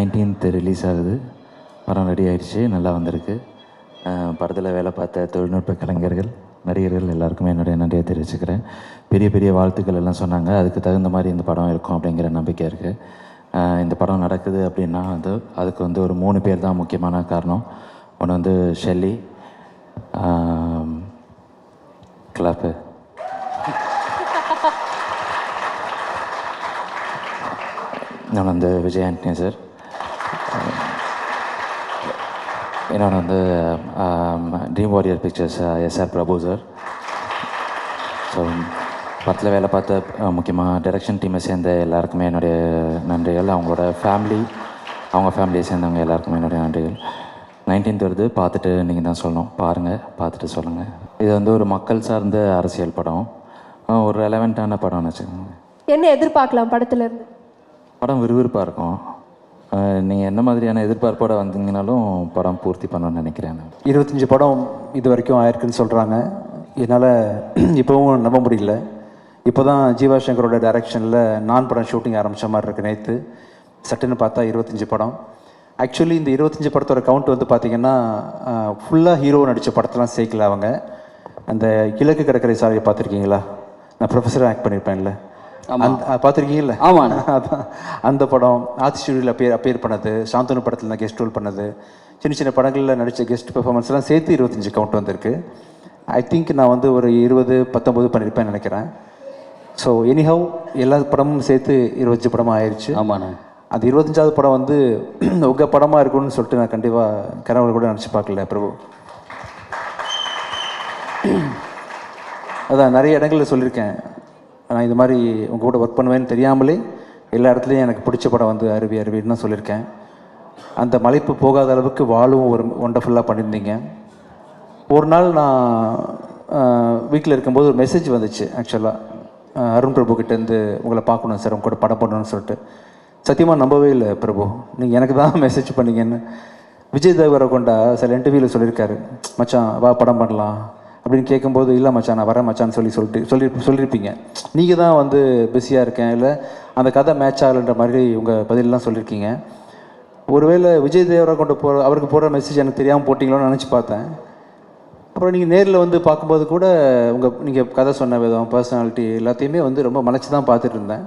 Nineteenth release ஆகுது. படம் ready ஆகிடுச்சு நல்லா வந்திருக்கு. படத்தில் வேலை பார்த்த தொழில்நுட்ப கலைஞர்கள் நடிகர்கள் எல்லாருக்குமே என்னுடைய நன்றியை தெரிவிச்சுக்கிறேன். பெரிய பெரிய வாழ்த்துக்கள் எல்லாம் சொன்னாங்க. அதுக்கு தகுந்த மாதிரி இந்த படம் இருக்கும் அப்படிங்கிற நம்பிக்கை இருக்குது இந்த படம் நடக்குது அப்படின்னா வந்து அதுக்கு வந்து ஒரு மூணு பேர் தான் முக்கியமான காரணம். ஒன்று வந்து ஷெல்லி கிளாப்பு நான் வந்து விஜய் ஆண்டனி சார். இன்னொன்று வந்து Dream Warrior Pictures S R Prabhu sir so படத்தில் வேலை பார்த்த முக்கியமாக டைரக்ஷன் டீமை சேர்ந்த எல்லாருக்குமே என்னுடைய நன்றிகள். அவங்களோட ஃபேமிலி அவங்க ஃபேமிலியை சேர்ந்தவங்க எல்லாருக்குமே என்னுடைய நன்றிகள். நைன்டீன்த் வருது பார்த்துட்டு நீங்கள் தான் சொல்லணும். பாருங்கள் பார்த்துட்டு சொல்லுங்கள் இது வந்து ஒரு மக்கள் சார்ந்த அரசியல் படம். ஒரு ரெலவெண்ட்டான படம்னு வச்சுக்கோங்க. என்ன எதிர்பார்க்கலாம் படத்துல இருந்து? படம் விறுவிறுப்பாக இருக்கும். நீங்கள் என்ன மாதிரியான எதிர்பார்ப்போடு வந்தீங்கனாலும் படம் பூர்த்தி பண்ணணும்னு நினைக்கிறேன் இருபத்தஞ்சி படம் இது வரைக்கும் ஆயிருக்குன்னு சொல்கிறாங்க என்னால் இப்போவும் நம்ப முடியல. இப்போ தான் ஜீவா சங்கரோட டைரக்ஷனில் நான் படம் ஷூட்டிங் ஆரம்பித்த மாதிரி இருக்கு நேற்று சட்டுன்னு பார்த்தா இருபத்தஞ்சி படம். ஆக்சுவலி இந்த இருபத்தஞ்சி படத்தோட கவுண்ட் வந்து பார்த்தீங்கன்னா ஃபுல்லாக ஹீரோ நடித்த படத்தெல்லாம் சேர்க்கல அவங்க. அந்த கிழக்கு கடற்கரை சாலையை பார்த்துருக்கீங்களா? நான் ப்ரொஃபஸராக ஆக்ட் பண்ணியிருப்பேன்ல பார்த்துருக்கீங்கல்ல? ஆமாண்ணா. அதான். அந்த படம் ஆதி ஸ்டுடியோவில் அப்பேர் அப்பேர் பண்ணது. சாந்தனு படத்தில் நான் கெஸ்ட் ரோல் பண்ணது. சின்ன சின்ன படங்களில் நடித்த கெஸ்ட் பெர்ஃபார்மன்ஸ்லாம் சேர்த்து இருபத்தஞ்சி கவுண்ட் வந்திருக்கு. ஐ திங்க் நான் வந்து ஒரு இருபது பத்தொம்பது பண்ணியிருப்பேன்னு நினைக்கிறேன். ஸோ எனிஹவ் எல்லா படமும் சேர்த்து இருபத்தஞ்சி படமாக ஆயிடுச்சு ஆமாண்ணா. அந்த இருபத்தஞ்சாவது படம் வந்து உங்கள் படமாக இருக்கும்னு சொல்லிட்டு நான் கண்டிப்பாக கனவுல கூட நினச்சி பார்க்கல பிரபு. அதான் நிறைய இடங்களில் சொல்லியிருக்கேன். நான் இது மாதிரி உங்கள் கூட ஒர்க் பண்ணுவேன்னு தெரியாமலே எல்லா இடத்துலையும் எனக்கு பிடிச்ச படம் வந்து அருவி அருவின்னு தான் சொல்லியிருக்கேன். அந்த மலைப்பு போகாத அளவுக்கு வாழும் ஒரு ஒண்டர்ஃபுல்லாக பண்ணியிருந்தீங்க. ஒரு நாள் நான் வீட்டில் இருக்கும்போது ஒரு மெசேஜ் வந்துச்சு ஆக்சுவலாக அருண் பிரபு கிட்டேருந்து உங்களை பார்க்கணும் சார் உங்க கூட படம் பண்ணணும்னு சொல்லிட்டு. சத்தியமாக நம்பவே இல்லை பிரபு. நீங்கள் எனக்கு தான் மெசேஜ் பண்ணீங்கன்னு. விஜய் தேவரகொண்டா சில இன்டர்வியூவில் சொல்லியிருக்காரு. மச்சான் வா படம் பண்ணலாம். அப்படின்னு கேட்கும்போது இல்லை மச்சான் நான் வரேன் மச்சான்னு சொல்லி சொல்லிட்டு சொல்லி சொல்லியிருப்பீங்க நீங்கள் தான் வந்து பிஸியாக இருக்கேன் இல்லை அந்த கதை மேட்ச் ஆகலைன்ற மாதிரி உங்கள் பதிலெலாம் சொல்லியிருக்கீங்க ஒருவேளை விஜய் தேவரகொண்ட போகிற அவருக்கு போடுற மெசேஜ் எனக்கு தெரியாமல் போட்டிங்களோன்னு நினச்சி பார்த்தேன். அப்புறம் நீங்கள் நேரில் வந்து பார்க்கும்போது கூட உங்கள் நீங்கள் கதை சொன்ன விதம் பர்சனாலிட்டி எல்லாத்தையுமே வந்து ரொம்ப மலைச்சு தான் பார்த்துட்டு இருந்தேன்.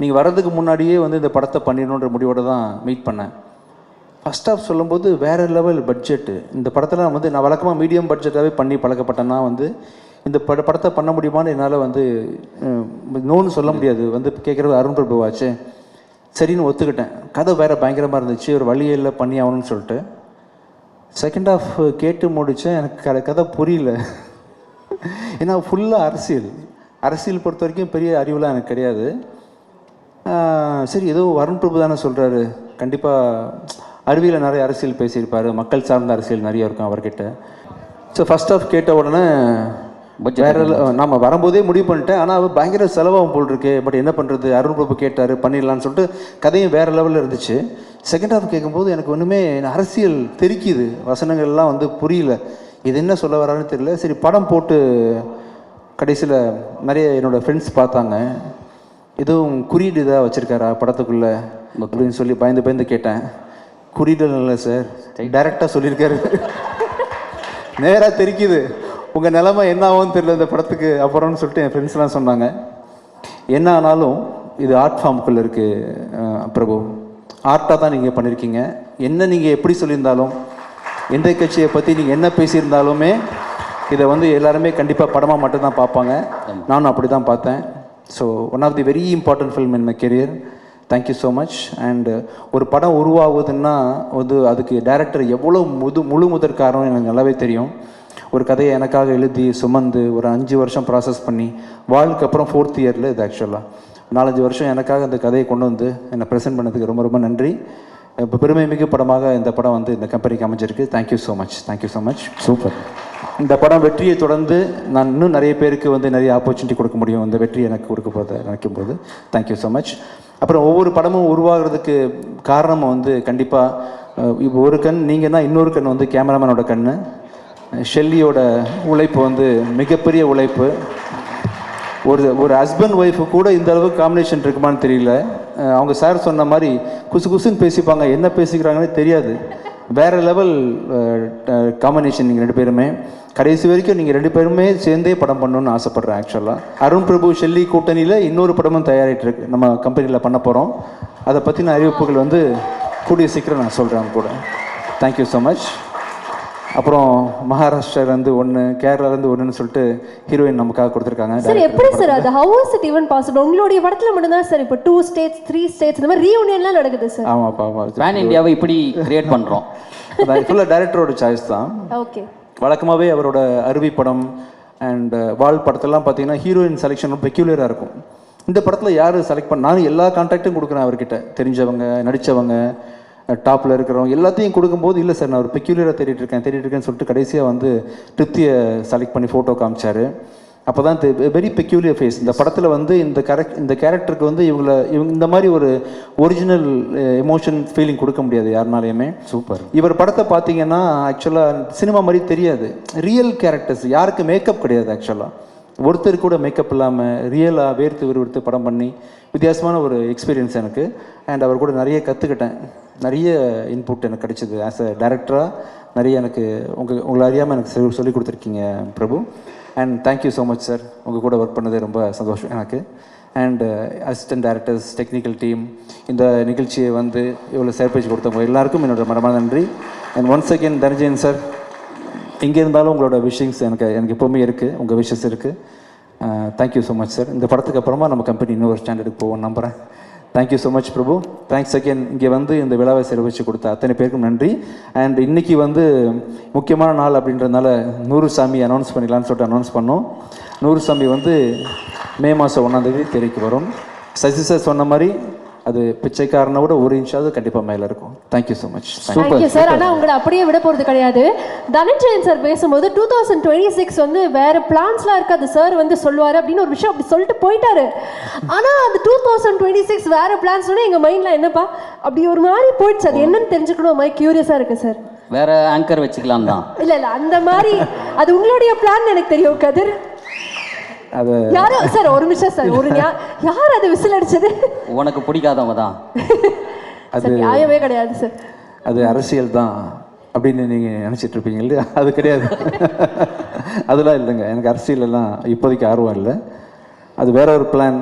நீங்கள் வர்றதுக்கு முன்னாடியே வந்து இந்த படத்தை பண்ணிடணுன்ற முடிவோடு தான் மீட் பண்ணேன். ஃபர்ஸ்ட் ஆஃப் சொல்லும்போது வேறு லெவல் பட்ஜெட்டு இந்த படத்தில் வந்து நான் வழக்கமாக மீடியம் பட்ஜெட்டாகவே பண்ணி பழக்கப்பட்டேன்னா வந்து இந்த பட படத்தை பண்ண முடியுமான்னு என்னால் வந்து நோன்னு சொல்ல முடியாது. வந்து கேட்குறது அருண் பிரபுவாச்சு. சரின்னு ஒத்துக்கிட்டேன். கதை வேறு பயங்கரமாக இருந்துச்சு. ஒரு வழியில் பண்ணி ஆகணும்னு சொல்லிட்டு. செகண்ட் ஆஃப் கேட்டு முடித்தேன் எனக்கு க கதை புரியல. ஏன்னா ஃபுல்லாக அரசியல். அரசியல் பொறுத்த வரைக்கும் பெரிய அறிவுலாம் எனக்கு கிடையாது. சரி ஏதோ வருண் பிரபு தானே சொல்கிறாரு கண்டிப்பாக அறிவியல் நிறைய அரசியல் பேசியிருப்பாரு. மக்கள் சார்ந்த அரசியல் நிறைய இருக்கும் அவர்கிட்ட. ஸோ ஃபர்ஸ்ட் ஆஃப் கேட்ட உடனே வேற நம்ம வரும்போதே முடிவு பண்ணிட்டேன். ஆனால் பயங்கர செலவாகும் போல் இருக்கு. பட் என்ன பண்ணுறது அருண் பிரபு கேட்டார் பண்ணிடலான்னு சொல்லிட்டு கதையும் வேற லெவலில் இருந்துச்சு. செகண்ட் ஹாஃப் கேட்கும்போது எனக்கு ஒன்றுமே அரசியல் தெரிக்குது. வசனங்கள்லாம் வந்து புரியல. இது என்ன சொல்ல வரான்னு தெரியல. சரி படம் போட்டு கடைசியில் நிறைய என்னோட ஃப்ரெண்ட்ஸ் பார்த்தாங்க. எதுவும் குறியீடு இதாக வச்சுருக்காரா படத்துக்குள்ளே? அப்படின்னு சொல்லி பயந்து பயந்து கேட்டேன். குறியீடு இல்லை சார் டைரெக்டாக சொல்லியிருக்காரு. நேராக தெரிக்குது. உங்கள் நிலமை என்ன ஆகும்னு தெரியல இந்த படத்துக்கு அப்புறம்னு சொல்லிட்டு என் ஃப்ரெண்ட்ஸ்லாம் சொன்னாங்க. என்ன ஆனாலும் இது ஆர்ட் ஃபார்முக்குள்ளே இருக்குது பிரபு. ஆர்ட்டாக தான் நீங்கள் பண்ணியிருக்கீங்க என்ன நீங்கள் எப்படி சொல்லியிருந்தாலும் எந்த கட்சியை பற்றி நீங்கள் என்ன பேசியிருந்தாலுமே இதை வந்து எல்லாருமே கண்டிப்பாக படமாக மட்டும்தான் பார்ப்பாங்க. நானும் அப்படி தான் பார்த்தேன். So one of the very important film in my career thank you so much and ஒரு படம் உருவாகுதுன்னா வந்து அதுக்கு டைரக்டர் எவ்வளோ முது முழு முதற் காரணம் எனக்கு நல்லாவே தெரியும். ஒரு கதையை எனக்காக எழுதி சுமந்து ஒரு அஞ்சு வருஷம் ப்ராசஸ் பண்ணி வாழ்க்கு அப்புறம் ஃபோர்த் இயரில் இது ஆக்சுவலாக நாலஞ்சு வருஷம் எனக்காக இந்த கதையை கொண்டு வந்து என்னை ப்ரெசென்ட் பண்ணதுக்கு ரொம்ப ரொம்ப நன்றி. இப்போ பெருமை மிகு படமாக இந்த படம் வந்து இந்த கம்பெனிக்கு அமைஞ்சிருக்கு. Thank you so much thank you so much super இந்த படம் வெற்றியை தொடர்ந்து நான் இன்னும் நிறைய பேருக்கு வந்து நிறைய ஆப்பர்ச்சுனிட்டி கொடுக்க முடியும். இந்த வெற்றி எனக்கு கொடுக்க போத நினைக்கும் போது தேங்க்யூ ஸோ மச் அப்புறம் ஒவ்வொரு படமும் உருவாகிறதுக்கு காரணம் வந்து கண்டிப்பாக இப்போ ஒரு கண் நீங்கள் தான் இன்னொரு கண் வந்து கேமராமேனோட கண் ஷெல்லியோட உழைப்பு வந்து மிகப்பெரிய உழைப்பு. ஒரு ஒரு ஹஸ்பண்ட் ஒய்ஃபு கூட இந்த அளவுக்கு காம்பினேஷன் இருக்குமான்னு தெரியல. அவங்க சார் சொன்ன மாதிரி குசு குசுன்னு பேசிப்பாங்க. என்ன பேசிக்கிறாங்கன்னே தெரியாது. வேறு லெவல் காம்பினேஷன் நீங்கள் ரெண்டு பேருமே. கடைசி வரைக்கும் நீங்கள் ரெண்டு பேருமே சேர்ந்தே படம் பண்ணணும்னு ஆசைப்பட்றேன் ஆக்சுவலாக அருண் பிரபு ஷெல்லி கூட்டணியில் இன்னொரு படமும் தயாரிட்டு இருக்கு. நம்ம கம்பெனியில் பண்ண போகிறோம் அதை பற்றின அறிவிப்புகள் வந்து கூடிய சீக்கிரம் நான் சொல்கிறேன் கூட. தேங்க்யூ ஸோ மச் அப்புறம் மகாராஷ்டிராலேருந்து ஒன்று கேரளாலேருந்து ஒன்றுன்னு சொல்லிட்டு ஹீரோயின் நமக்காக கொடுத்துருக்காங்க. சார் எப்படி சார் அது? How is it even possible உங்களுடைய படத்துல மட்டும்தான் சார் இப்போ டூ ஸ்டேட்ஸ் த்ரீ ஸ்டேட்ஸ் இந்த மாதிரி ரீயூனியன்லாம் நடக்குது சார். ஆமாப்பா ஆமாம் பேன் இந்தியாவை இப்படி கிரியேட் பண்ணுறோம் ஃபுல்லாக டைரக்டரோட சாய்ஸ் தான். ஓகே வழக்கமாகவே அவரோட அருவி படம் அண்ட் வால் படத்தெல்லாம் பார்த்தீங்கன்னா ஹீரோயின் செலெக்ஷன் பெக்யூலியராக இருக்கும். இந்த படத்தில் யார் செலக்ட் பண்ண நானும் எல்லா கான்ட்ராக்டும் கொடுக்குறேன் அவர்கிட்ட. தெரிஞ்சவங்க நடித்தவங்க டாப்பில் இருக்கிறவங்க எல்லாத்தையும் கொடுக்கும்போது இல்லை சார் நான் ஒரு பெக்யூலியராக தேடிட்டு இருக்கேன் தேடிட்டு இருக்கேன்னு சொல்லிட்டு கடைசியாக வந்து திருப்தியை செலக்ட் பண்ணி ஃபோட்டோ காமிச்சாரு. அப்போ தான் வெரி பெக்யூலியர் ஃபேஸ் இந்த படத்தில் வந்து இந்த கரெக்ட் இந்த கேரக்டருக்கு வந்து இவங்கள இவங்க இந்த மாதிரி ஒரு ஒரிஜினல் எமோஷன் ஃபீலிங் கொடுக்க முடியாது யாருனாலையுமே. சூப்பர் இவர் படத்தை பார்த்தீங்கன்னா ஆக்சுவலாக சினிமா மாதிரி தெரியாது. ரியல் கேரக்டர்ஸ் யாருக்கு மேக்கப் கிடையாது ஆக்சுவலாக ஒருத்தர் கூட மேக்கப் இல்லாமல் ரியலாக வேர்த்து விறுவிறுத்து படம் பண்ணி வித்தியாசமான ஒரு எக்ஸ்பீரியன்ஸ் எனக்கு. அண்ட் அவர் கூட நிறைய கற்றுக்கிட்டேன் நிறைய இன்புட் எனக்கு கிடைச்சிது. ஆஸ் அ டேரக்டராக நிறைய எனக்கு உங்கள் உங்களை அறியாமல் எனக்கு சொல்லி சொல்லிக் கொடுத்துருக்கீங்க Prabhu. And thank you so much sir உங்கள் கூட ஒர்க் பண்ணது ரொம்ப சந்தோஷம் எனக்கு. And assistant directors technical team இந்த நிகழ்ச்சியை வந்து இவ்வளோ சர்ப்ரைஸ் கொடுத்தவங்க எல்லாருக்கும் என்னோட மரமான நன்றி. And once again Dhananjayan sir எங்கே இருந்தாலும் உங்களோட விஷயங்ஸ் எனக்கு எனக்கு எப்போவுமே இருக்குது உங்கள் விஷஸ் இருக்குது thank you uh, so much sir இந்த படத்துக்கு அப்புறமா நம்ம கம்பெனி இன்னொரு ஸ்டாண்டர்டுக்கு போவோம் நம்புகிறேன் thank you so much Prabhu thanks again இங்கே வந்து இந்த விழாவை சிறப்பிச்சு கொடுத்த அத்தனை பேருக்கும் நன்றி. அண்ட் இன்றைக்கி வந்து முக்கியமான நாள் அப்படின்றதுனால நூறு சாமி அனௌன்ஸ் பண்ணிடலாம்னு சொல்லிட்டு அனௌன்ஸ் பண்ணோம். நூறு சாமி வந்து மே மாதம் ஒன்றாந்தேதி திரைக்கு வரும். சசி சார் சொன்ன மாதிரி அது பிச்சைக்காரனை விட ஒரு இன்ச்சாவது கண்டிப்பாக மேலே இருக்கும். Thank you so much thank you sir ஆனா உங்களை அப்படியே விட போறது கிடையாது. தனஞ்சயன் சார் பேசும்போது டூ தௌசண்ட் டுவெண்ட்டி சிக்ஸ் வந்து வேற பிளான்ஸ்லாம் இருக்காது சார் வந்து சொல்லுவாரு அப்படின்னு ஒரு விஷயம் அப்படி சொல்லிட்டு போயிட்டாரு. ஆனா அந்த டூ தௌசண்ட் டுவெண்ட்டி சிக்ஸ் வேற பிளான்ஸ்னா எங்க மைண்ட்ல என்னப்பா? அப்படி ஒரு மாதிரி போயிடுச்சு. அது என்னன்னு தெரிஞ்சுக்கணும்? மாதிரி கியூரியஸா இருக்கு சார் வேற ஆங்கர் வச்சுக்கலாம் தான் இல்ல இல்ல. அந்த மாதிரி அது உங்களுடைய பிளான் எனக்கு தெரியும் கதிர். அதை யாரோ சார் ஒரு நிமிஷம் சார் ஒரு யார் அது விசில் அடிச்சது? உனக்கு பிடிக்காதவங்க தான். சார் நியாயமே கிடையாது சார். அது அரசியல் தான் அப்படின்னு நீங்கள் நினச்சிட்டு இருப்பீங்க இல்லையா? அது கிடையாது. அதெல்லாம் இல்லைங்க. எனக்கு அரசியலெல்லாம் இப்போதைக்கு ஆர்வம் இல்லை. அது வேற ஒரு பிளான்